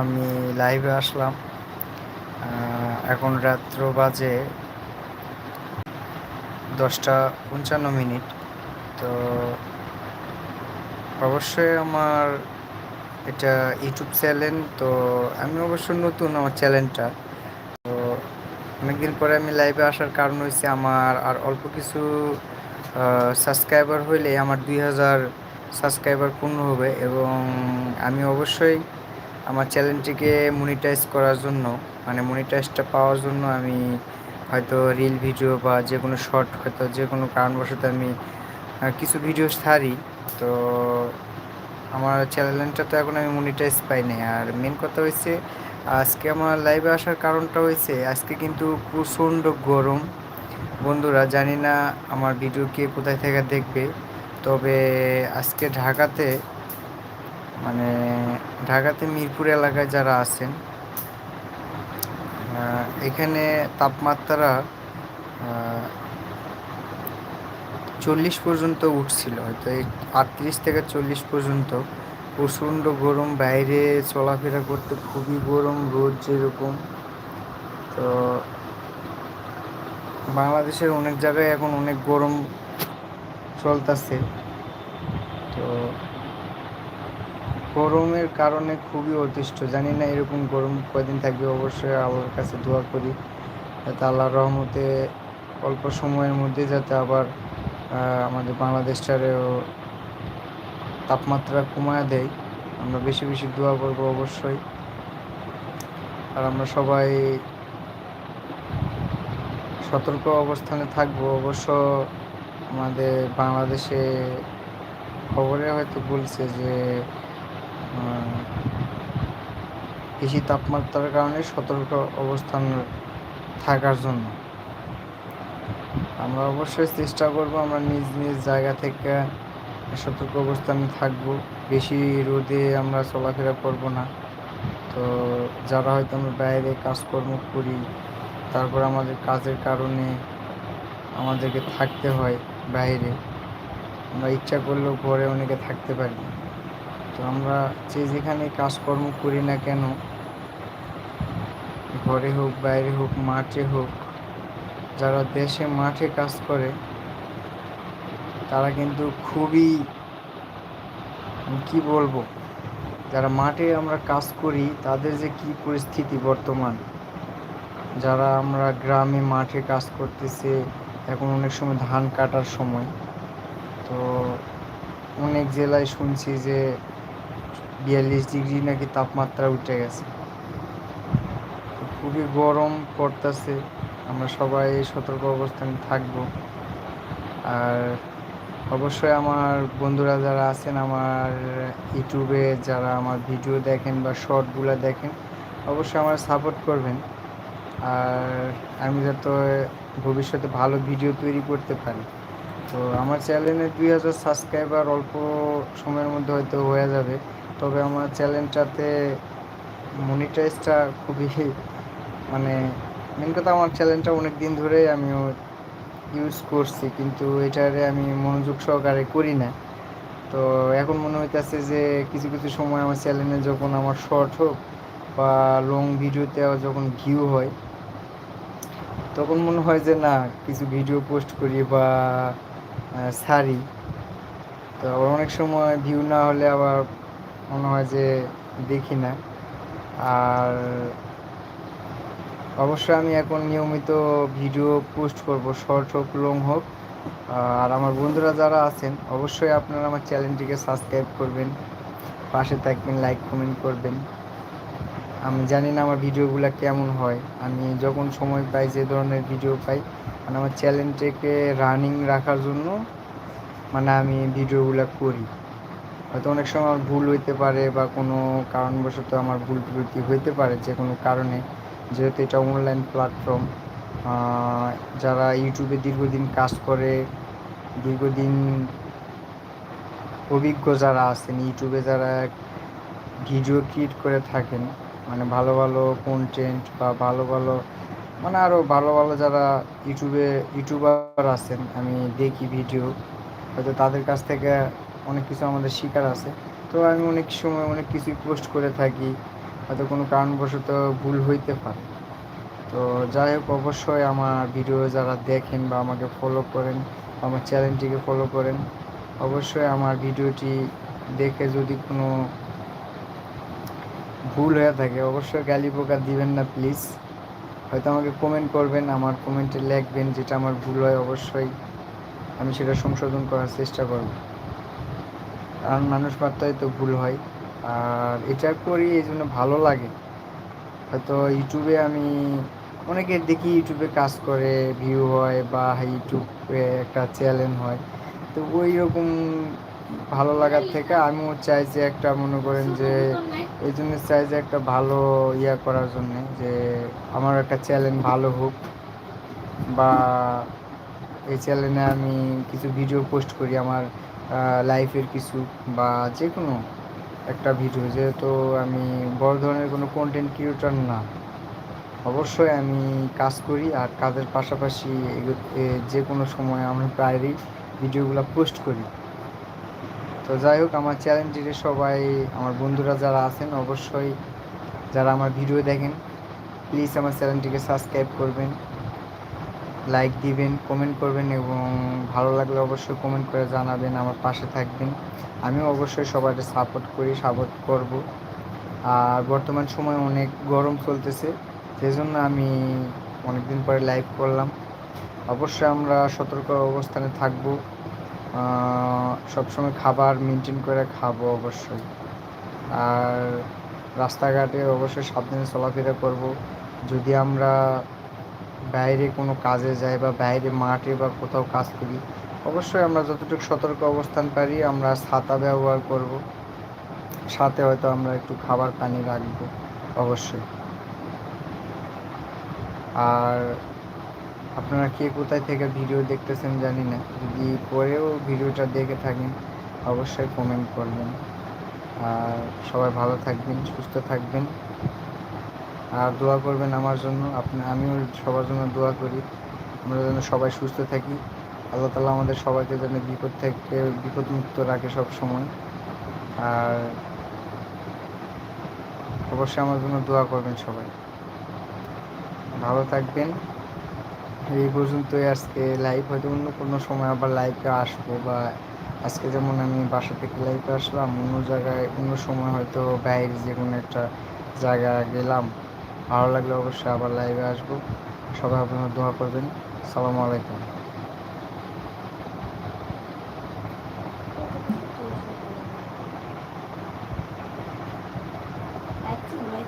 আমি লাইভে আসলাম। এখন রাত্র বাজে দশটা পঞ্চান্ন মিনিট। তো অবশ্যই আমার এটা ইউটিউব চ্যানেল তো আমি অবশ্য নতুন আমার চ্যানেলটা তো অনেকদিন পরে আমি লাইভে আসার কারণ হয়েছে আমার আর অল্প কিছু সাবস্ক্রাইবার হইলে আমার দুই হাজার সাবস্ক্রাইবার পূর্ণ হবে এবং আমি অবশ্যই আমার চ্যানেলটিকে মনিটাইজ করার জন্য মানে মনিটাইজটা পাওয়ার জন্য আমি হয়তো রিল ভিডিও বা যে কোনো শর্ট হয়তো যে কোনো কারণবশত আমি কিছু ভিডিও ছাড়ি। তো আমার চ্যানেলটা তো এখন আমি মনিটাইজ পাই নাই। আর মেন কথা হয়েছে আজকে আমার লাইভে আসার কারণটা হয়েছে আজকে কিন্তু প্রচণ্ড গরম। বন্ধুরা, জানি না আমার ভিডিও কে কোথায় থেকে দেখবে, তবে আজকে ঢাকাতে মানে ঢাকাতে মিরপুর এলাকায় যারা আছেন এখানে তাপমাত্রা চল্লিশ পর্যন্ত উঠছিল, হয়তো এই আটত্রিশ থেকে চল্লিশ পর্যন্ত। প্রচণ্ড গরম, বাইরে চলাফেরা করতে খুবই গরম, রোদ যেরকম। তো বাংলাদেশের অনেক জায়গায় এখন অনেক গরম চলতেছে। তো গরমের কারণে খুবই অতিষ্ঠ। জানি না এরকম গরম কয়দিন থাকবে, অবশ্যই আল্লাহর কাছে দোয়া করি। যাতে আল্লাহর রহমতে অল্প সময়ের মধ্যে যাতে আবার আমাদের বাংলাদেশটারেও তাপমাত্রা কমায় দেয়। আমরা বেশি বেশি দোয়া করব অবশ্যই। আর আমরা সবাই সতর্ক অবস্থানে থাকব। অবশ্য আমাদের বাংলাদেশে খবরে হয়তো বলছে যে বেশি তাপমাত্রার কারণে সতর্ক অবস্থান থাকার জন্য। আমরা অবশ্যই চেষ্টা করব আমরা নিজ নিজ জায়গা থেকে সতর্ক অবস্থানে থাকব। বেশি রোদে আমরা চলাফেরা করব না। তো যারা হয়তো আমরা বাইরে কাজকর্ম করি, তারপর আমাদের কাজের কারণে আমাদেরকে থাকতে হয় বাইরে। আমরা ইচ্ছা করলেও ঘরে অনেকে থাকতে পারি তো আমরা যে যেখানে কাজকর্ম করি না কেন, ঘরে হোক, বাইরে হোক, মাঠে হোক, যারা দেশে মাঠে কাজ করে, তারা কিন্তু খুবই, কি বলব, যারা মাঠে আমরা কাজ করি, তাদের যে কি পরিস্থিতি বর্তমান? যারা আমরা গ্রামে মাঠে কাজ করতেছে, এখন অনেক সময় ধান কাটার সময়, তো অনেক জেলায় শুনছি যে বিয়াল্লিশ ডিগ্রি নাকি তাপমাত্রা উঠে গেছে। খুবই গরম পড়তেছে, আমরা সবাই সতর্ক অবস্থানে থাকব। আর অবশ্যই আমার বন্ধুরা যারা আছেন, আমার ইউটিউবে যারা আমার ভিডিও দেখেন বা শর্টগুলো দেখেন, অবশ্যই আমার সাপোর্ট করবেন। আর আমি যাতে ভবিষ্যতে ভালো ভিডিও তৈরি করতে পারি। তো আমার চ্যানেলে দুই হাজার সাবস্ক্রাইবার অল্প সময়ের মধ্যে হয়তো হয়ে যাবে। তবে আমার চ্যানেলটাতে মনিটাইজটা খুবই মানে মেন কথা আমার চ্যানেলটা অনেক দিন ধরেই আমিও ইউজ করছি, কিন্তু এটারে আমি মনোযোগ সহকারে করি না। তো এখন মনে হইতেছে যে কিছু কিছু সময় আমার চ্যানেলে যখন আমার শর্ট হোক বা লং ভিডিওতে যখন ভিউ হয়, তখন মনে হয় যে না, কিছু ভিডিও পোস্ট করি বা ছাড়ি তো অনেক সময় ভিউ না হলে আবার মনে হয় যে দেখি না। আর অবশ্যই আমি এখন নিয়মিত ভিডিও পোস্ট করব, শর্ট হোক, লং হোক। আর আমার বন্ধুরা যারা আছেন, অবশ্যই আপনারা আমার চ্যানেলটিকে সাবস্ক্রাইব করবেন, পাশে থাকবেন, লাইক, কমেন্ট করবেন। আমি জানি না আমার ভিডিওগুলো কেমন হয়। আমি যখন সময় পাই, যে ধরনের ভিডিও পাই মানে আমার চ্যানেলটিকে রানিং রাখার জন্য মানে আমি ভিডিওগুলো করি। হয়তো অনেক সময় ভুল হইতে পারে বা কোনো কারণবশত আমার ভুল ত্রুটি হইতে পারে যে কোনো কারণে। যেহেতু এটা অনলাইন প্ল্যাটফর্ম যারা ইউটিউবে দীর্ঘদিন কাজ করে, দীর্ঘদিন অভিজ্ঞ যারা আছেন, ইউটিউবে যারা ভিডিও ক্রিয়েট করে থাকেন মানে ভালো ভালো কন্টেন্ট বা ভালো ভালো মানে আরও ভালো ভালো যারা ইউটিউবে, ইউটিউবার আছেন, আমি দেখি ভিডিও হয়তো তাদের কাছ থেকে অনেক কিছু আমাদের শিকার আছে। তো আমি অনেক সময় অনেক কিছুই পোস্ট করে থাকি, হয়তো কোনো কারণবশত ভুল হইতে পারে। তো যাই হোক, অবশ্যই আমার ভিডিও যারা দেখেন বা আমাকে ফলো করেন আমার চ্যানেলটিকে ফলো করেন, অবশ্যই আমার ভিডিওটি দেখে যদি কোনো ভুল হয়ে থাকে, অবশ্যই গালি পোকা দিবেন না প্লিজ হয়তো আমাকে কমেন্ট করবেন, আমার কমেন্টে লিখবেন যেটা আমার ভুল হয়, অবশ্যই আমি সেটা সংশোধন করার চেষ্টা করব। কারণ মানুষ মাত্রাই তো ভুল হয়। আর এটা করি এই জন্য ভালো লাগে। হয়তো ইউটিউবে আমি অনেকে দেখি ইউটিউবে কাজ করে ভিউ হয় বা ইউটিউবে একটা চ্যানেল হয়। তো ওই রকম ভালো লাগার থেকে আমিও চাই যে একটা মনে করেন যে, এই জন্য চাই যে একটা ভালো ইয়া করার জন্যে যে আমার একটা চ্যানেল ভালো হোক। বা এই চ্যানেলে আমি কিছু ভিডিও পোস্ট করি আমার লাইফের কিছু বা যে কোনো একটা ভিডিও যেহেতু আমি বড় ধরনের কোনো কন্টেন্ট ক্রিয়েটর না, অবশ্যই আমি কাজ করি আর কাজের পাশাপাশি যে কোনো সময় আমি প্রায়ই ভিডিওগুলো পোস্ট করি। তো যাই হোক, আমার চ্যানেলটিতে সবাই, আমার বন্ধুরা যারা আছেন, অবশ্যই যারা আমার ভিডিও দেখেন প্লিজ আমার চ্যানেলটিকে সাবস্ক্রাইব করবেন। লাইক দিবেন কমেন্ট করবেন এবং ভালো লাগলে অবশ্যই কমেন্ট করে জানাবেন, আমার পাশে থাকবেন। আমিও অবশ্যই সবাইকে সাপোর্ট করি সাপোর্ট করব। আর বর্তমান সময় অনেক গরম চলতেছে সেই জন্য আমি অনেকদিন পরে লাইভ করলাম। অবশ্যই আমরা সতর্ক অবস্থানে থাকব। সবসময় খাবার মেনটেন করে খাব অবশ্যই। আর রাস্তাঘাটে অবশ্যই সাবধানে চলাফেরা করব। যদি আমরা বাইরে কোনো কাজে যাই বা বাইরে মাঠে বা কোথাও কাজ করি, অবশ্যই আমরা যতটুকু সতর্ক অবস্থান পারি আমরা ছাতা ব্যবহার করব। সাথে হয়তো আমরা একটু খাবার পানি রাখব, অবশ্যই। আর আপনারা কে কোথায় থেকে ভিডিও দেখতেছেন জানি না, যদি পরেও ভিডিওটা দেখে থাকেন অবশ্যই কমেন্ট করবেন। আর সবাই ভালো থাকবেন, সুস্থ থাকবেন। আর দোয়া করবেন আমার জন্য। আপনি, আমিও সবার জন্য দোয়া করি। আমরা যেন সবাই সুস্থ থাকি। আল্লাহ তালা আমাদের সবাইকে যেন বিপদ থেকে বিপদমুক্ত রাখে সব সময় আর অবশ্যই আমার জন্য দোয়া করবেন সবাই। ভালো থাকবেন। এই পর্যন্তই আজকে লাইভ হয়তো অন্য কোনো সময় আবার লাইভে আসব বা আজকে যেমন আমি বাসা থেকে লাইভে আসলাম, অন্য জায়গায় অন্য সময় হয়তো বাইরে যে কোনো একটা জায়গা গেলাম। ভালো লাগলে অবশ্যই আবার লাইভে আসব। সবাই আপনারা দোয়া করবেন। সালামু আলাইকুম।